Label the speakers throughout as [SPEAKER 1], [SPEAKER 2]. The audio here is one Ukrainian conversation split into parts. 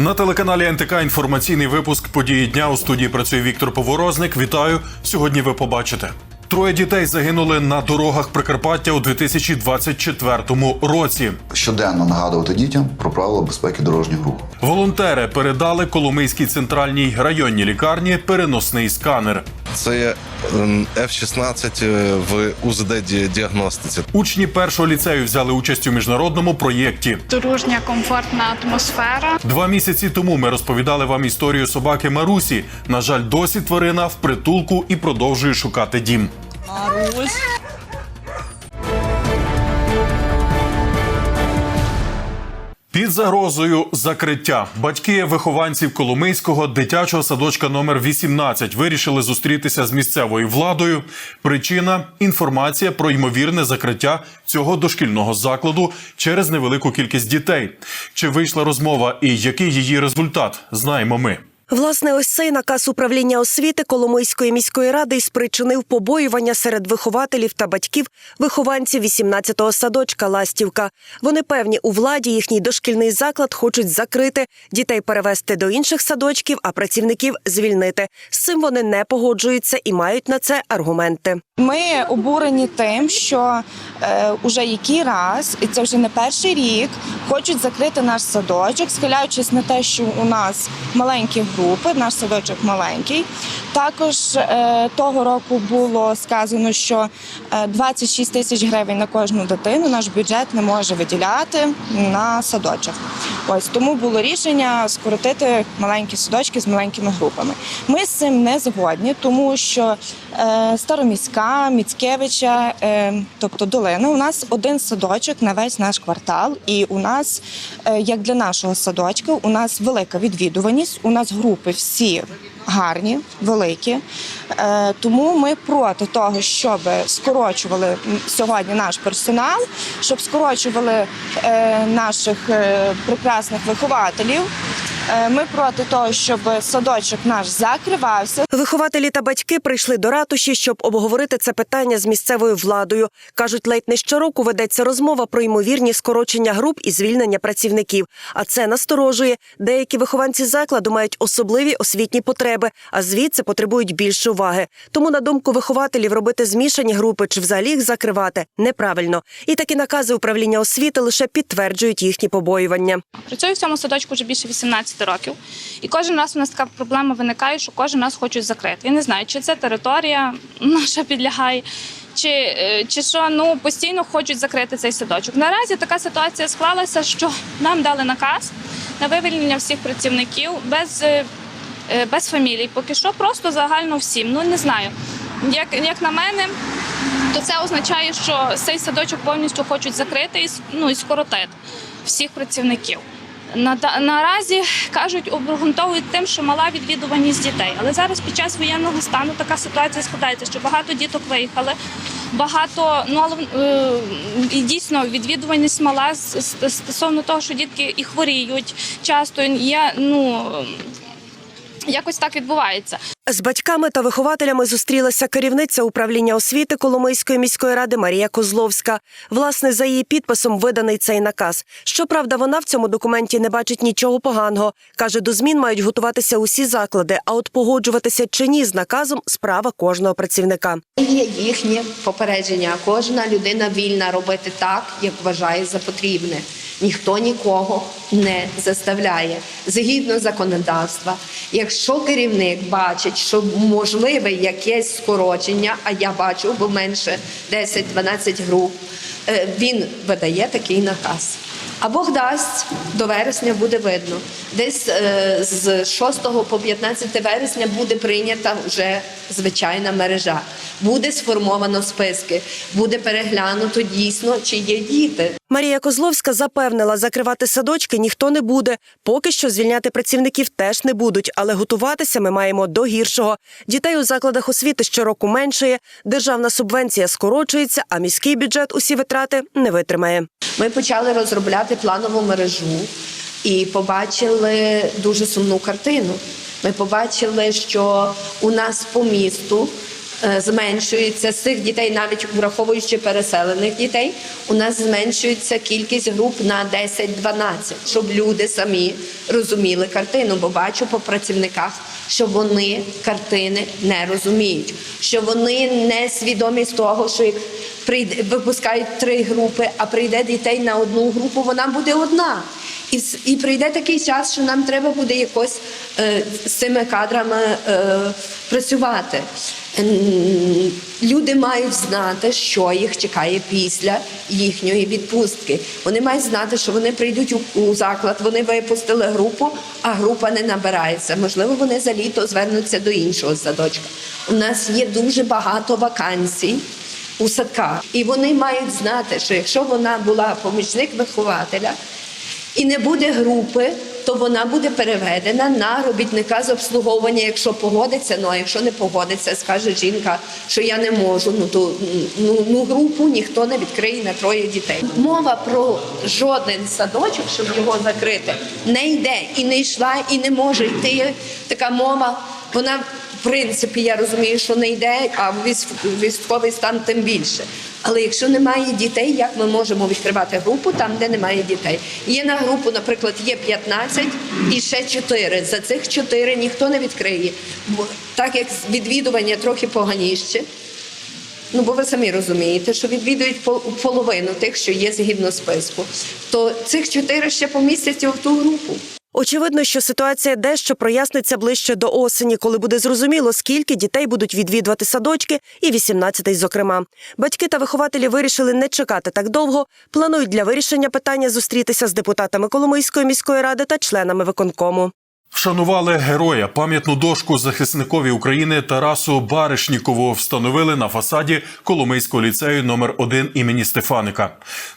[SPEAKER 1] На телеканалі НТК інформаційний випуск події дня у студії працює Віктор Поворозник. Вітаю. Сьогодні ви побачите. Троє дітей загинули на дорогах Прикарпаття у 2024 році.
[SPEAKER 2] щоденно нагадувати дітям про правила безпеки дорожнього руху.
[SPEAKER 1] Волонтери передали Коломийській центральній районній лікарні переносний сканер.
[SPEAKER 3] Це ем, F-16 е, в УЗД-діагностиці.
[SPEAKER 1] Учні першого ліцею взяли участь у міжнародному проєкті.
[SPEAKER 4] дружня комфортна атмосфера.
[SPEAKER 1] Два місяці тому ми розповідали вам історію собаки Марусі. На жаль, досі тварина в притулку і продовжує шукати дім. Під загрозою закриття батьки вихованців Коломийського дитячого садочка номер 18 вирішили зустрітися з місцевою владою. Причина інформація про ймовірне закриття цього дошкільного закладу через невелику кількість дітей. Чи вийшла розмова і який її результат, знаємо ми.
[SPEAKER 5] Власне, ось цей наказ управління освіти Коломийської міської ради й спричинив побоювання серед вихователів та батьків вихованців 18-го садочка Ластівка. Вони певні у владі їхній дошкільний заклад хочуть закрити, дітей перевести до інших садочків, а працівників звільнити. З цим вони не погоджуються і мають на це аргументи.
[SPEAKER 6] Ми обурені тим, що е, уже який раз, і це вже не перший рік, хочуть закрити наш садочок, схиляючись на те, що у нас маленькі групи, наш садочок маленький. Також е, того року було сказано, що е, 26 тисяч гривень на кожну дитину наш бюджет не може виділяти на садочок. Ось тому було рішення скоротити маленькі садочки з маленькими групами. Ми з цим не згодні, тому що е, Староміська, Міцкевича, е, тобто долина, у нас один садочок на весь наш квартал, і у нас, е, як для нашого садочка, у нас велика відвідуваність. У нас групи всі гарні, великі. Е, тому ми проти того, щоб скорочували сьогодні наш персонал, щоб скорочували е, наших прекрасних вихователів. Е, Ми проти того, щоб садочок наш закривався.
[SPEAKER 5] Вихователі та батьки прийшли до ратуші, щоб обговорити це питання з місцевою владою. кажуть, ледь не щороку ведеться розмова про ймовірні скорочення груп і звільнення працівників. А це насторожує. Деякі вихованці закладу мають особливі освітні потреби, а звідси потребують більше уваги. Тому, на думку вихователів, робити змішані групи чи взагалі їх закривати неправильно. І такі накази управління освіти лише підтверджують їхні побоювання.
[SPEAKER 4] Працюю в цьому садочку вже більше 18 років. І кожен раз у нас така проблема виникає, що кожен раз хочуть закрити. Я не знаю, чи це територія наша підлягає, чи, е, чи що ну постійно хочуть закрити цей садочок. Наразі така ситуація склалася, що нам дали наказ на вивільнення всіх працівників без, е, е, без фамілій. Поки що просто загально всім. Ну не знаю. Як, як на мене, то це означає, що цей садочок повністю хочуть закрити і ну, і скоротити всіх працівників. На, наразі кажуть, обґрунтовують тим, що мала відвідуваність дітей. Але зараз під час воєнного стану така ситуація складається, що багато діток виїхали, багато ну але е, дійсно відвідуваність мала стосовно того, що дітки і хворіють часто. Є ну якось так відбувається.
[SPEAKER 5] З батьками та вихователями зустрілася керівниця управління освіти Коломийської міської ради Марія Козловська. Власне, за її підписом виданий цей наказ. Щоправда, вона в цьому документі не бачить нічого поганого. каже, до змін мають готуватися усі заклади. А от погоджуватися чи ні з наказом справа кожного працівника.
[SPEAKER 7] Є їхнє попередження. Кожна людина вільна робити так, як вважає за потрібне. Ніхто нікого не заставляє згідно законодавства. Якщо керівник бачить, що можливе якесь скорочення, а я бачу, бо менше 10-12 груп, е, він видає такий наказ. А Бог дасть, до вересня буде видно. Десь е, з 6 по 15 вересня буде прийнята вже звичайна мережа. Буде сформовано списки, буде переглянуто дійсно, чи є діти.
[SPEAKER 5] Марія Козловська запевнила, закривати садочки ніхто не буде. Поки що звільняти працівників теж не будуть, але готуватися ми маємо до гіршого. Дітей у закладах освіти щороку меншає, державна субвенція скорочується, а міський бюджет усі витрати не витримає.
[SPEAKER 7] Ми почали розробляти планову мережу і побачили дуже сумну картину. Ми побачили, що у нас по місту зменшується з цих дітей, навіть враховуючи переселених дітей, у нас зменшується кількість груп на 10-12, щоб люди самі розуміли картину, бо бачу по працівниках, що вони картини не розуміють, що вони не свідомі з того, що як прийде випускають три групи, а прийде дітей на одну групу, вона буде одна. І, і прийде такий час, що нам треба буде якось е, з цими кадрами е, працювати. М, Люди мають знати, що їх чекає після їхньої відпустки. Вони мають знати, що вони прийдуть у заклад, вони випустили групу, а група не набирається. Можливо, вони за літо звернуться до іншого садочка. У нас є дуже багато вакансій у садках, і вони мають знати, що якщо вона була помічник вихователя і не буде групи, то вона буде переведена на робітника з обслуговування, якщо погодиться. Ну а якщо не погодиться, скаже жінка, що я не можу. Ну то ну, ну групу ніхто не відкриє на троє дітей. Мова про жоден садочок, щоб його закрити, не йде і не йшла, і не може йти. Така мова, вона принципі, я розумію, що не йде, а військ- військовий стан тим більше. Але якщо немає дітей, як ми можемо відкривати групу там, де немає дітей? Є на групу, наприклад, є 15 і ще 4. За цих 4 ніхто не відкриє. Бо так як відвідування трохи поганіще, ну бо ви самі розумієте, що відвідують пол- половину тих, що є згідно списку, то цих 4 ще помістяться в ту групу.
[SPEAKER 5] Очевидно, що ситуація дещо проясниться ближче до осені, коли буде зрозуміло, скільки дітей будуть відвідувати садочки, і 18-й, зокрема. Батьки та вихователі вирішили не чекати так довго. Планують для вирішення питання зустрітися з депутатами Коломийської міської ради та членами виконкому.
[SPEAKER 1] Вшанували героя. Пам'ятну дошку захисникові України Тарасу Баришнікову встановили на фасаді Коломийського ліцею номер 1 імені Стефаника.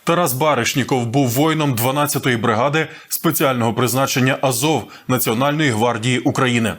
[SPEAKER 1] Тарас Баришніков був воїном 12-ї бригади спеціального призначення Азов Національної гвардії України.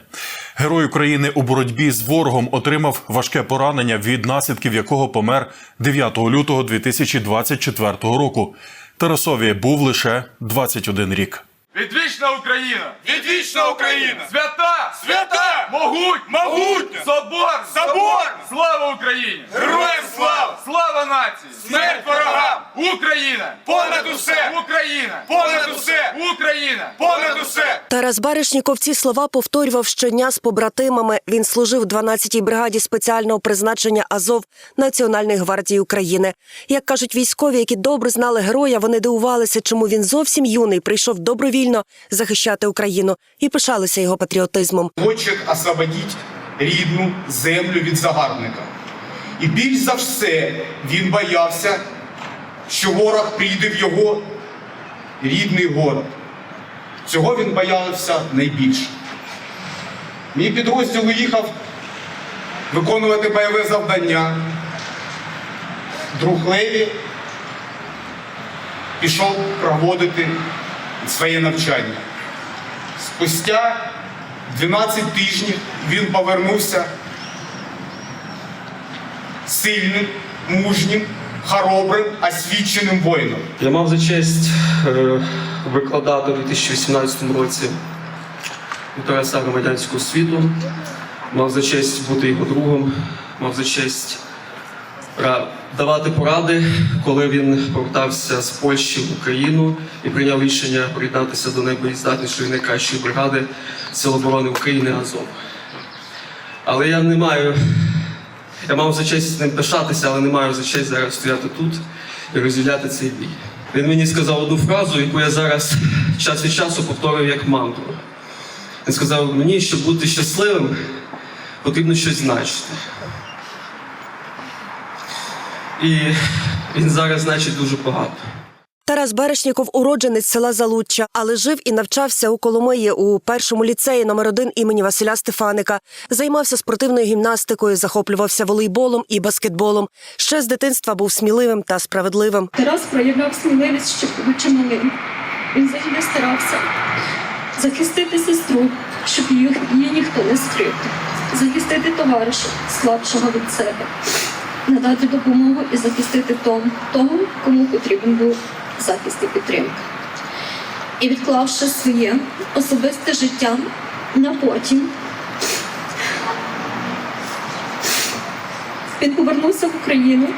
[SPEAKER 1] Герой України у боротьбі з ворогом отримав важке поранення, від наслідків якого помер 9 лютого 2024 року. Тарасові був лише 21 рік.
[SPEAKER 8] Відвічна Україна! Відвічна Україна! Свята! Свята! Могуть! Могутня! Собор! Собор! Слава Україні! Героям слава! Слава нації! Смерть ворогам! Україна! Понад усе! Україна! Понад усе! Україна! Понад усе!
[SPEAKER 5] Тарас Баришніков ці слова повторював щодня з побратимами. Він служив в 12-й бригаді спеціального призначення Азов Національної гвардії України. Як кажуть військові, які добре знали героя, вони дивувалися, чому він зовсім юний прийшов добровільно захищати Україну і пишалися його патріотизмом.
[SPEAKER 9] хоче освободити рідну землю від загарбника. І більш за все він боявся, що ворог прийде в його рідний город. Цього він боявся найбільше. Мій підрозділ уїхав виконувати бойове завдання. Друг Леві пішов проводити своє навчання. Спустя 12 тижнів він повернувся сильним, мужнім, хоробрим, освіченим воїном.
[SPEAKER 10] Я мав за честь е, викладати у 2018 році у Тараса громадянську освіту, мав за честь бути його другом, мав за честь давати поради, коли він повертався з Польщі в Україну і прийняв рішення приєднатися до найбоєздатнішої найкращої бригади Сил оборони України Азов. Але я не маю я мав за честь ним пишатися, але не маю за честь зараз стояти тут і розділяти цей бій. Він мені сказав одну фразу, яку я зараз час від часу повторюю як мантру. Він сказав мені, щоб бути щасливим, потрібно щось значити. І він зараз значить дуже багато.
[SPEAKER 5] Тарас Берешніков уродженець села Залуччя, але жив і навчався у Коломиї у першому ліцеї номер 1 імені Василя Стефаника. Займався спортивною гімнастикою, захоплювався волейболом і баскетболом. Ще з дитинства був сміливим та справедливим.
[SPEAKER 11] Тарас проявляв сміливість, щоб бути малим. Він завжди старався захистити сестру, щоб її, її ніхто не скрив, захистити товариша слабшого від себе, надати допомогу і захистити тому, кому потрібен був захист і підтримка. І відклавши своє особисте життя на потім, Він повернувся в Україну,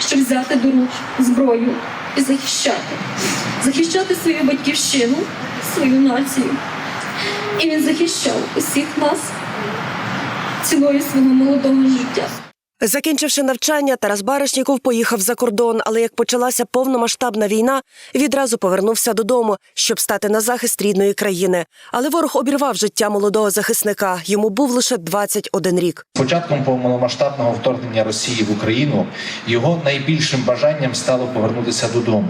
[SPEAKER 11] щоб взяти до рук зброю і захищати, захищати свою батьківщину, свою націю. І він захищав усіх нас ціною свого молодого життя.
[SPEAKER 5] Закінчивши навчання, Тарас Баришніков поїхав за кордон, але як почалася повномасштабна війна, відразу повернувся додому, щоб стати на захист рідної країни. Але ворог обірвав життя молодого захисника. Йому був лише 21 рік.
[SPEAKER 12] Початком повномасштабного вторгнення Росії в Україну його найбільшим бажанням стало повернутися додому,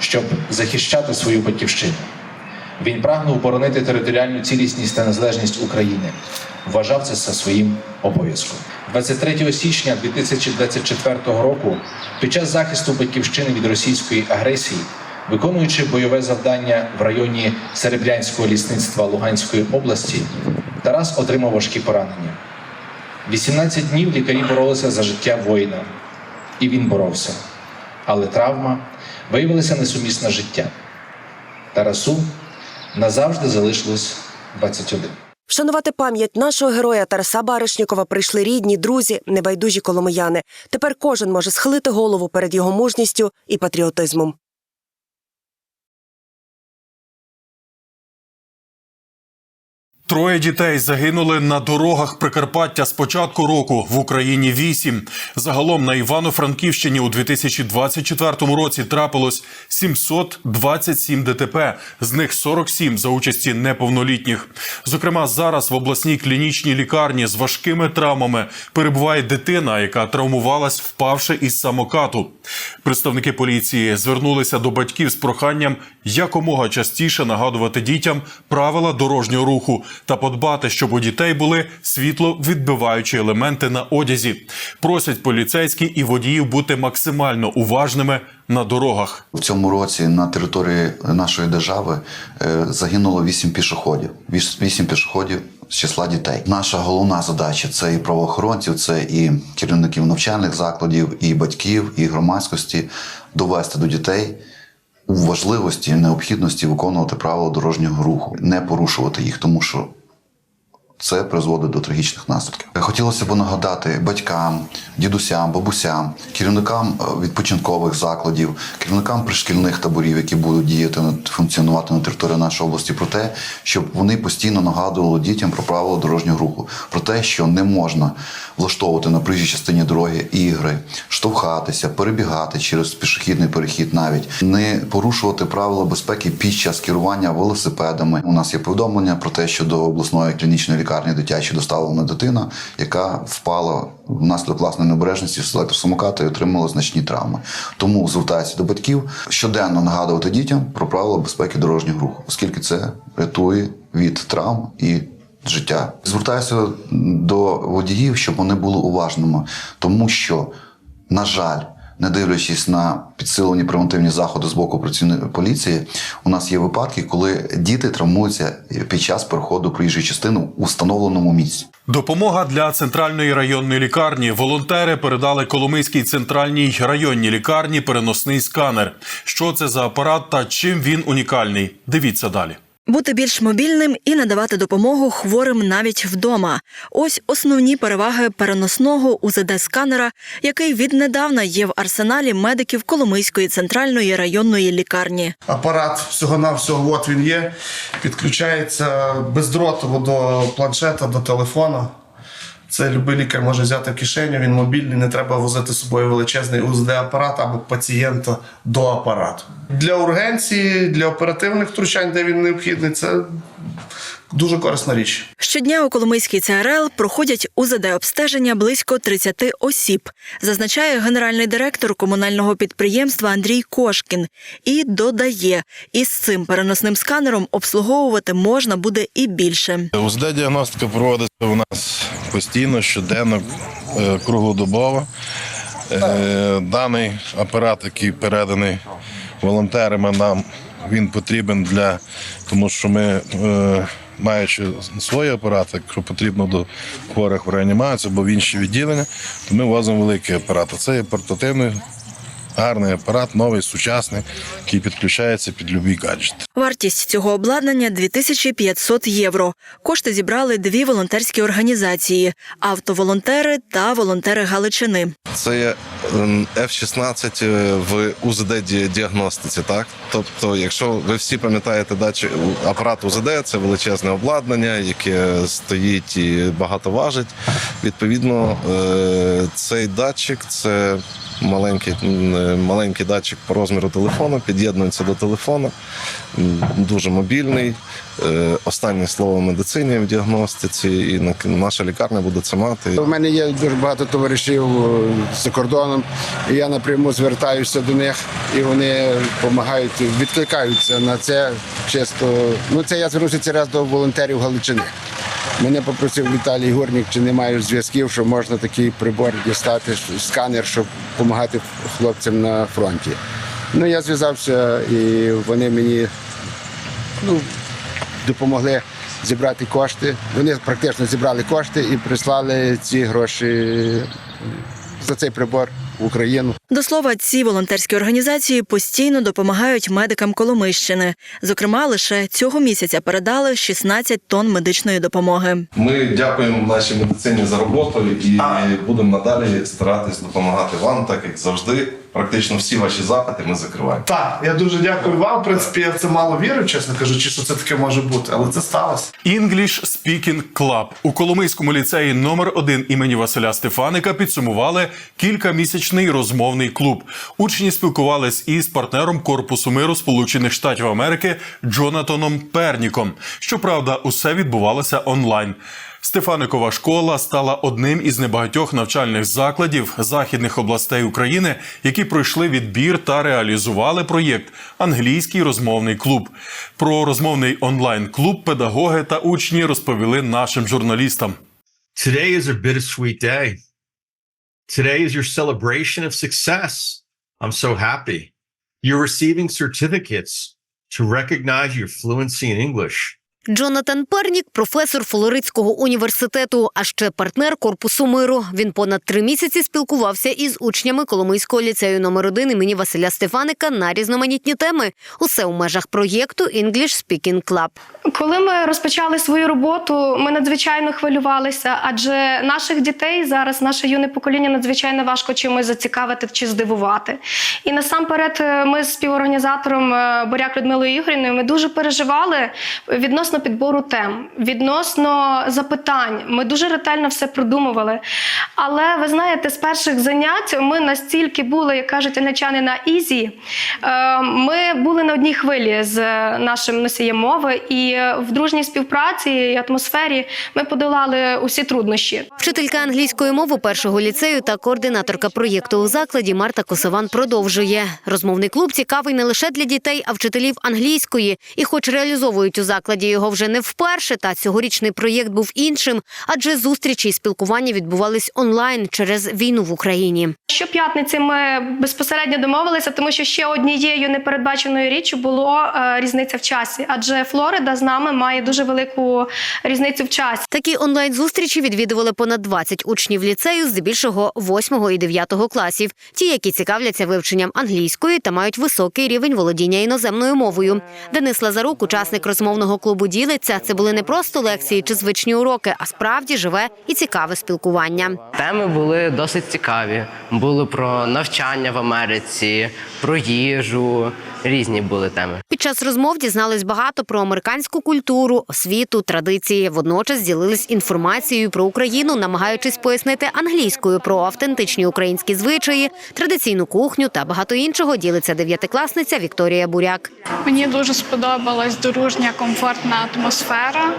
[SPEAKER 12] щоб захищати свою батьківщину. Він прагнув боронити територіальну цілісність та незалежність України. Вважав це за своїм обов'язком. 23 січня 2024 року, під час захисту батьківщини від російської агресії, виконуючи бойове завдання в районі Серебрянського лісництва Луганської області, Тарас отримав важкі поранення. 18 днів лікарі боролися за життя воїна, і він боровся. Але травма виявилася несумісна життя. Тарасу назавжди залишилось 21.
[SPEAKER 5] Вшанувати пам'ять нашого героя Тараса Баришнікова прийшли рідні, друзі, небайдужі коломияни. Тепер кожен може схилити голову перед його мужністю і патріотизмом.
[SPEAKER 1] Троє дітей загинули на дорогах Прикарпаття з початку року в Україні вісім. Загалом на Івано-Франківщині у 2024 році трапилось 727 ДТП, з них 47 за участі неповнолітніх. Зокрема, зараз в обласній клінічній лікарні з важкими травмами перебуває дитина, яка травмувалась, впавши із самокату. Представники поліції звернулися до батьків з проханням якомога частіше нагадувати дітям правила дорожнього руху та подбати, щоб у дітей були світловідбиваючі елементи на одязі. Просять поліцейські і водіїв бути максимально уважними на дорогах.
[SPEAKER 2] В цьому році на території нашої держави е, загинуло вісім пішоходів. Віс- Вісім пішоходів з числа дітей. Наша головна задача це і правоохоронців, це і керівників навчальних закладів, і батьків, і громадськості довести до дітей. У важливості необхідності виконувати правила дорожнього руху, не порушувати їх, тому що це призводить до трагічних наслідків. Хотілося б нагадати батькам, дідусям, бабусям, керівникам е, відпочинкових закладів, керівникам пришкільних таборів, які будуть діяти функціонувати на території нашої області, про те, щоб вони постійно нагадували дітям про правила дорожнього руху, про те, що не можна влаштовувати на проїжджій частині дороги ігри, штовхатися, перебігати через пішохідний перехід, навіть не порушувати правила безпеки під час керування велосипедами. У нас є повідомлення про те, що до обласної клінічної лікарні дитячої доставлена дитина, яка впала внаслідок власної необережності з електросамоката і отримала значні травми. Тому звертаюся до батьків щоденно нагадувати дітям про правила безпеки дорожнього руху, оскільки це рятує від травм і життя. Звертаюся до водіїв, щоб вони були уважними, тому що, на жаль, не дивлячись на підсилені превентивні заходи з боку працівників поліції, у нас є випадки, коли діти травмуються під час переходу проїжджої частини у встановленому місці.
[SPEAKER 1] Допомога для центральної районної лікарні. Волонтери передали Коломийській центральній районній лікарні переносний сканер. Що це за апарат та чим він унікальний? Дивіться далі.
[SPEAKER 13] Бути більш мобільним і надавати допомогу хворим навіть вдома. Ось основні переваги переносного УЗД-сканера, який віднедавна є в арсеналі медиків Коломийської центральної районної лікарні.
[SPEAKER 14] Апарат всього-навсього, от він є, підключається бездротово до планшета, до телефона. Це будь-який лікар може взяти в кишеню, він мобільний, не треба возити з собою величезний УЗД-апарат або пацієнта до апарату. Для ургенції, для оперативних втручань, де він необхідний, це дуже корисна річ.
[SPEAKER 13] Щодня у Коломийській ЦРЛ проходять УЗД-обстеження близько 30 осіб, зазначає генеральний директор комунального підприємства Андрій Кошкін. І додає, із цим переносним сканером обслуговувати можна буде і більше.
[SPEAKER 3] УЗД-діагностика проводиться у нас постійно, щоденно, е, круглодобово. Е, Даний апарат, який переданий волонтерами, нам він потрібен для тому, що ми, е, маючи свої апарати, якщо потрібно до хворих в реанімацію або в інші відділення, то ми возимо великий апарат. Це є портативний гарний апарат, новий, сучасний, який підключається під будь-який гаджет.
[SPEAKER 13] Вартість цього обладнання 2500 євро. Кошти зібрали дві волонтерські організації: автоволонтери та волонтери Галичини.
[SPEAKER 3] Це є ем, F-16 в УЗД-діагностиці, так? Тобто, якщо ви всі пам'ятаєте датчик, апарат УЗД, це величезне обладнання, яке стоїть і багато важить. Відповідно, е, цей датчик це маленький, маленький датчик по розміру телефону, під'єднується до телефона, дуже мобільний. Е, Останнє слово в медицині в діагностиці, і на- наша лікарня буде це мати.
[SPEAKER 15] У мене є дуже багато товаришів е, за кордоном, і я напряму звертаюся до них, і вони допомагають, відкликаються на це чисто. Ну це я звернувся раз до волонтерів Галичини. Мене попросив Віталій Горнік, чи немає зв'язків, що можна такий прибор дістати, сканер, щоб допомагати хлопцям на фронті. Ну я зв'язався, і вони мені ну, допомогли зібрати кошти. Вони практично зібрали кошти і прислали ці гроші за цей прибор в Україну.
[SPEAKER 13] До слова, ці волонтерські організації постійно допомагають медикам Коломийщини. Зокрема, лише цього місяця передали 16 тонн медичної допомоги.
[SPEAKER 3] Ми дякуємо нашій медицині за роботу і будемо надалі старатись допомагати вам, так як завжди. Практично всі ваші запити ми закриваємо.
[SPEAKER 14] Так, я дуже дякую вам. В принципі, я в це мало вірю, чесно кажучи, що це таке може бути, але це сталося.
[SPEAKER 1] English Speaking Club у Коломийському ліцеї номер 1 імені Василя Стефаника підсумували кількамісячний розмовний клуб. Учні спілкувались із партнером Корпусу миру Сполучених Штатів Америки Джонатаном Перніком. Щоправда, усе відбувалося онлайн. Стефаникова школа стала одним із небагатьох навчальних закладів західних областей України, які пройшли відбір та реалізували проєкт Англійський розмовний клуб. Про розмовний онлайн-клуб педагоги та учні розповіли нашим журналістам.
[SPEAKER 16] Today is a bittersweet day. Today is your celebration of success. I'm so happy. You're receiving certificates to recognize your fluency in English.
[SPEAKER 17] Джонатан Пернік, професор Флоридського університету, а ще партнер корпусу миру. Він понад три місяці спілкувався із учнями Коломийського ліцею номер 1 імені Василя Стефаника на різноманітні теми. Усе у межах проєкту English Speaking Club.
[SPEAKER 18] Коли ми розпочали свою роботу, ми надзвичайно хвилювалися, адже наших дітей зараз, наше юне покоління, надзвичайно важко чимось зацікавити чи здивувати. І насамперед, е, ми з співорганізатором е, Боряк Людмилою Ігорівною ми дуже переживали відносно підбору тем, відносно запитань. Ми дуже ретельно все продумували. Але ви знаєте, з перших занять ми настільки були, як кажуть англічани, на ізі. Е, Ми були на одній хвилі з нашим носієм мови, і в дружній співпраці і атмосфері ми подолали усі труднощі.
[SPEAKER 17] Вчителька англійської мови першого ліцею та координаторка проєкту у закладі Марта Косован продовжує. Розмовний клуб цікавий не лише для дітей, а вчителів англійської. І, хоч реалізовують у закладі його вже не вперше, та цьогорічний проєкт був іншим, адже зустрічі і спілкування відбувались онлайн через війну в Україні.
[SPEAKER 18] Щоп'ятниці ми безпосередньо домовилися, тому що ще однією непередбаченою річчю було е, різниця в часі, адже Флорида з нами має дуже велику різницю в часі.
[SPEAKER 17] Такі онлайн-зустрічі відвідували понад 20 учнів ліцею, здебільшого 8 і 9 класів. Ті, які цікавляться вивченням англійської та мають високий рівень володіння іноземною мовою. Денис Лазарук, учасник розмовного клубу, ділиться. Це були не просто лекції чи звичні уроки, а справді живе і цікаве спілкування.
[SPEAKER 19] Теми були досить цікаві. Були про навчання в Америці, про їжу. Різні були теми.
[SPEAKER 17] Під час розмов дізнались багато про американську культуру, освіту, традиції. Водночас ділились інформацією про Україну, намагаючись пояснити англійською про автентичні українські звичаї, традиційну кухню та багато іншого. Ділиться дев'ятикласниця Вікторія Буряк.
[SPEAKER 20] Мені дуже сподобалась дружня, комфортна атмосфера.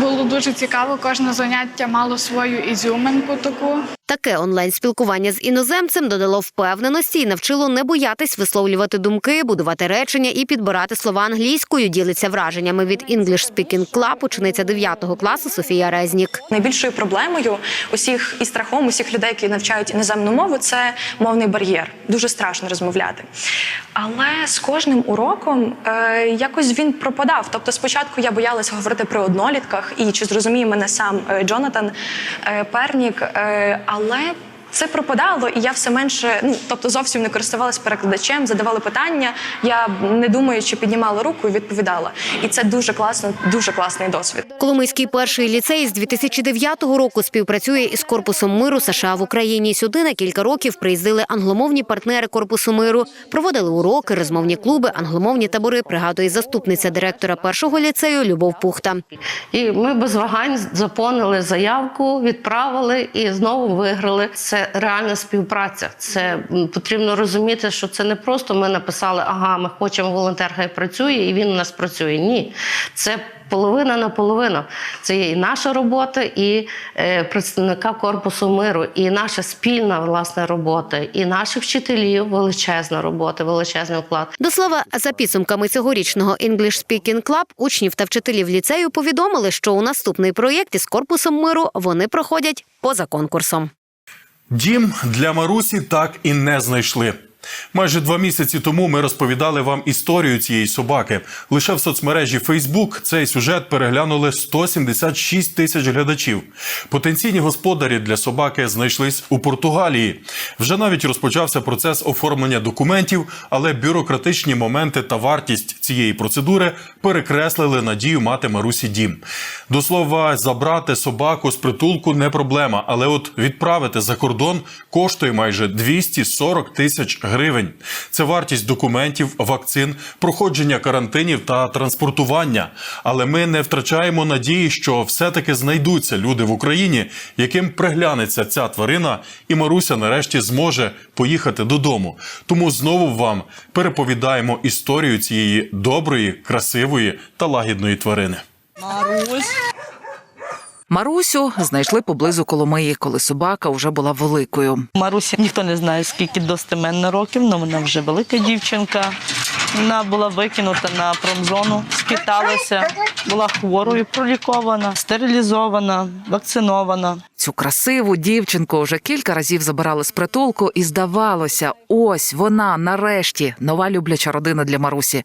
[SPEAKER 20] Було дуже цікаво, кожне заняття мало свою ізюминку таку.
[SPEAKER 17] Таке онлайн-спілкування з іноземцем додало впевненості і навчило не боятись висловлювати думки, будувати речення і підбирати слова англійською. Ділиться враженнями від English Speaking Club учениця 9 класу Софія Резнік.
[SPEAKER 21] Найбільшою проблемою усіх і страхом усіх людей, які навчають іноземну мову, це мовний бар'єр. Дуже страшно розмовляти. Але з кожним уроком е, якось він пропадав. Тобто, спочатку я боялася говорити при однолітках, і чи зрозуміє мене сам е, Джонатан е, Пернік, е, але Це пропадало, і я все менше, ну тобто зовсім не користувалася перекладачем, задавали питання. Я не думаючи, піднімала руку і відповідала. І це дуже класно, дуже класний досвід.
[SPEAKER 17] Коломийський перший ліцей з 2009 року співпрацює із Корпусом миру США в Україні. Сюди на кілька років приїздили англомовні партнери Корпусу миру, проводили уроки, розмовні клуби, англомовні табори. Пригадує заступниця директора першого ліцею Любов Пухта.
[SPEAKER 22] І ми без вагань заповнили заявку, відправили і знову виграли. Це реальна співпраця. Це потрібно розуміти, що це не просто ми написали, ага, ми хочемо волонтер, хай працює, і він у нас працює. Ні, це. Половина на половину. Це є і наша робота, і е, представника корпусу миру, і наша спільна власне робота, і наших вчителів величезна робота, величезний вклад.
[SPEAKER 17] До слова, за підсумками цьогорічного English Speaking Club, учнів та вчителів ліцею повідомили, що у наступний проєкт із корпусом миру вони проходять поза конкурсом.
[SPEAKER 1] Дім для Марусі так і не знайшли. Майже два місяці тому ми розповідали вам історію цієї собаки. Лише в соцмережі Facebook цей сюжет переглянули 176 тисяч глядачів. Потенційні господарі для собаки знайшлись у Португалії. Вже навіть розпочався процес оформлення документів, але бюрократичні моменти та вартість цієї процедури перекреслили надію мати Марусі дім. До слова, забрати собаку з притулку не проблема, але от відправити за кордон коштує майже 240 тисяч гривень. Це вартість документів, вакцин, проходження карантинів та транспортування. Але ми не втрачаємо надії, що все-таки знайдуться люди в Україні, яким приглянеться ця тварина, і Маруся нарешті зможе поїхати додому. Тому знову вам переповідаємо історію цієї доброї, красивої та лагідної тварини.
[SPEAKER 23] Марусю знайшли поблизу Коломиї, коли собака вже була великою.
[SPEAKER 24] Марусі ніхто не знає, скільки достеменно років, але вона вже велика дівчинка. Вона була викинута на промзону, скиталася, була хворою, пролікована, стерилізована, вакцинована.
[SPEAKER 23] Цю красиву дівчинку вже кілька разів забирали з притулку, і здавалося, ось вона нарешті нова любляча родина для Марусі.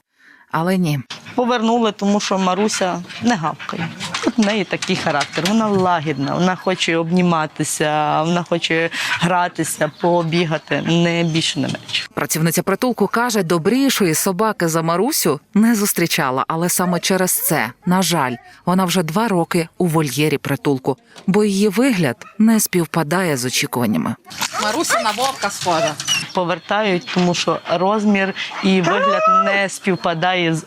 [SPEAKER 23] Але ні.
[SPEAKER 24] Повернули, тому що Маруся не гавкає. От в неї такий характер. Вона лагідна, вона хоче обніматися, вона хоче гратися, побігати, не більше не менше.
[SPEAKER 23] Працівниця притулку каже, добрішої собаки за Марусю не зустрічала, але саме через це, на жаль, вона вже два роки у вольєрі притулку, бо її вигляд не співпадає з очікуваннями.
[SPEAKER 24] Маруся на вовка схожа. Повертають, тому що розмір і вигляд не співпадає з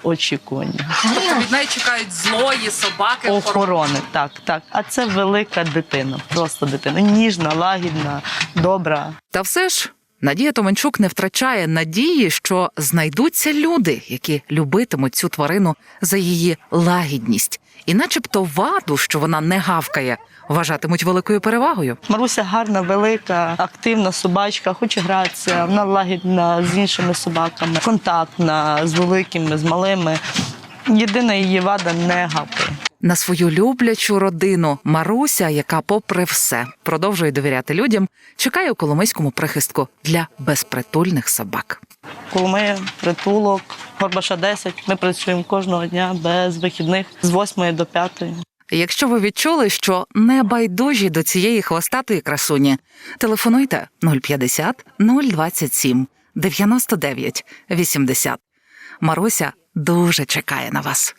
[SPEAKER 24] очікуванням.
[SPEAKER 23] Від неї чекають злої собаки.
[SPEAKER 24] Охорони, так, так. А це велика дитина, просто дитина. Ніжна, лагідна, добра.
[SPEAKER 23] Та все ж. Надія Томенчук не втрачає надії, що знайдуться люди, які любитимуть цю тварину за її лагідність, і, начебто, ваду, що вона не гавкає, вважатимуть великою перевагою.
[SPEAKER 24] Маруся гарна, велика, активна собачка, хоче гратися, вона лагідна з іншими собаками, контактна з великими, з малими. Єдина її вада не гавкає.
[SPEAKER 23] На свою люблячу родину Маруся, яка, попри все, продовжує довіряти людям, чекає у Коломийському прихистку для безпритульних собак.
[SPEAKER 24] Коломия, притулок, Горбаша 10. Ми працюємо кожного дня без вихідних з 8 до 5.
[SPEAKER 23] Якщо ви відчули, що не байдужі до цієї хвостатої красуні, телефонуйте 050 027 99 80. Маруся дуже чекає на вас.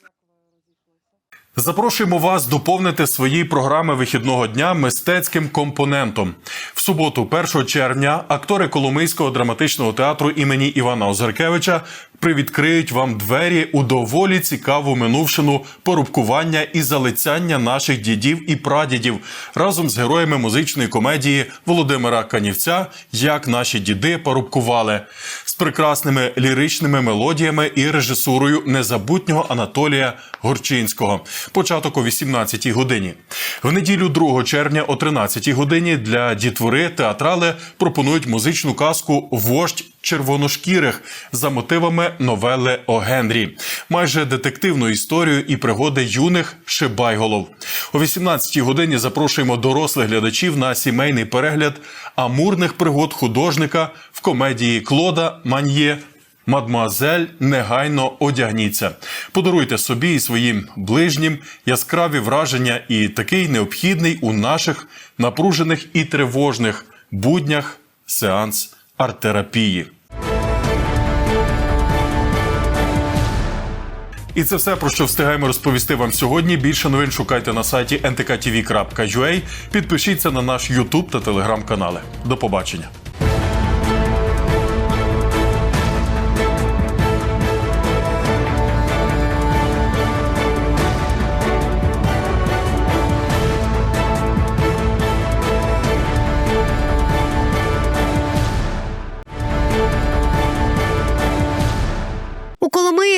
[SPEAKER 1] Запрошуємо вас доповнити свої програми вихідного дня мистецьким компонентом. В суботу, 1 червня, актори Коломийського драматичного театру імені Івана Озеркевича привідкриють вам двері у доволі цікаву минувшину порубкування і залицяння наших дідів і прадідів разом з героями музичної комедії Володимира Канівця Як наші діди порубкували прекрасними ліричними мелодіями і режисурою незабутнього Анатолія Горчинського. Початок о 18-й годині. В неділю 2 червня о 13-й годині для дітвори театрали пропонують музичну казку Вождь червоношкірих за мотивами новели о Генрі, майже детективну історію і пригоди юних шибайголов. О 18-й годині запрошуємо дорослих глядачів на сімейний перегляд амурних пригод художника в комедії Клода Маньє Мадмуазель, негайно одягніться. Подаруйте собі і своїм ближнім яскраві враження і такий необхідний у наших напружених і тривожних буднях сеанс арт-терапії. І це все про що встигаємо розповісти вам сьогодні. Більше новин шукайте на сайті ntktv.ua. Підпишіться на наш YouTube та телеграм-канали. До побачення.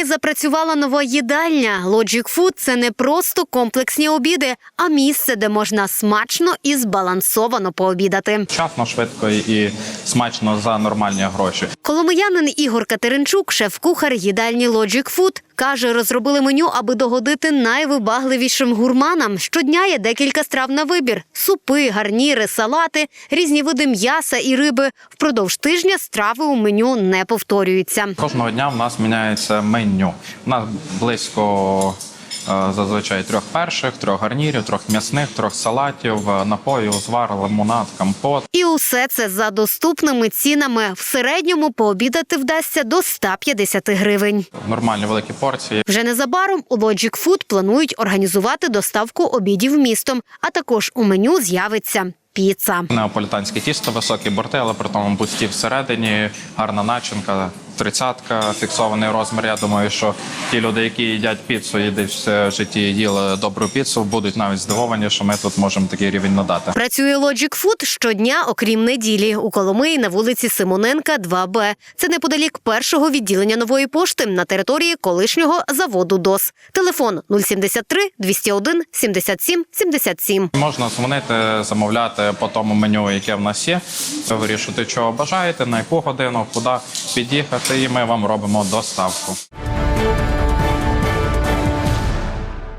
[SPEAKER 17] Запрацювала нова їдальня. Logic Food – це не просто комплексні обіди, а місце, де можна смачно і збалансовано пообідати.
[SPEAKER 25] Часно, швидко і смачно за нормальні гроші.
[SPEAKER 17] Коломиянин Ігор Катеринчук, шеф-кухар їдальні Logic Food, каже, розробили меню, аби догодити найвибагливішим гурманам. Щодня є декілька страв на вибір: супи, гарніри, салати, різні види м'яса і риби. Впродовж тижня страви у меню не повторюються.
[SPEAKER 25] Кожного дня в нас міняється меню. У нас близько зазвичай трьох перших, трьох гарнірів, трьох м'ясних, трьох салатів, е, напоїв, звар, лимонад, компот.
[SPEAKER 17] І усе це за доступними цінами. В середньому пообідати вдасться до 150 гривень.
[SPEAKER 25] Нормальні великі порції.
[SPEAKER 17] Вже незабаром у Logic Food планують організувати доставку обідів містом, а також у меню з'явиться піца.
[SPEAKER 25] Неаполітанське тісто, високі борти, але при тому пусті всередині, гарна начинка. Тридцятка, фіксований розмір. Я думаю, що ті люди, які їдять піцу, і десь в житті їли добру піцу, будуть навіть здивовані, що ми тут можемо такий рівень надати.
[SPEAKER 17] Працює Logic Food щодня, окрім неділі, у Коломиї на вулиці Симоненка, 2Б. Це неподалік першого відділення нової пошти на території колишнього заводу ДОС. Телефон 073 201 77 77.
[SPEAKER 25] Можна дзвонити, замовляти по тому меню, яке в нас є. Вирішити, чого бажаєте, на яку годину, куди під'їхати, і ми вам робимо доставку.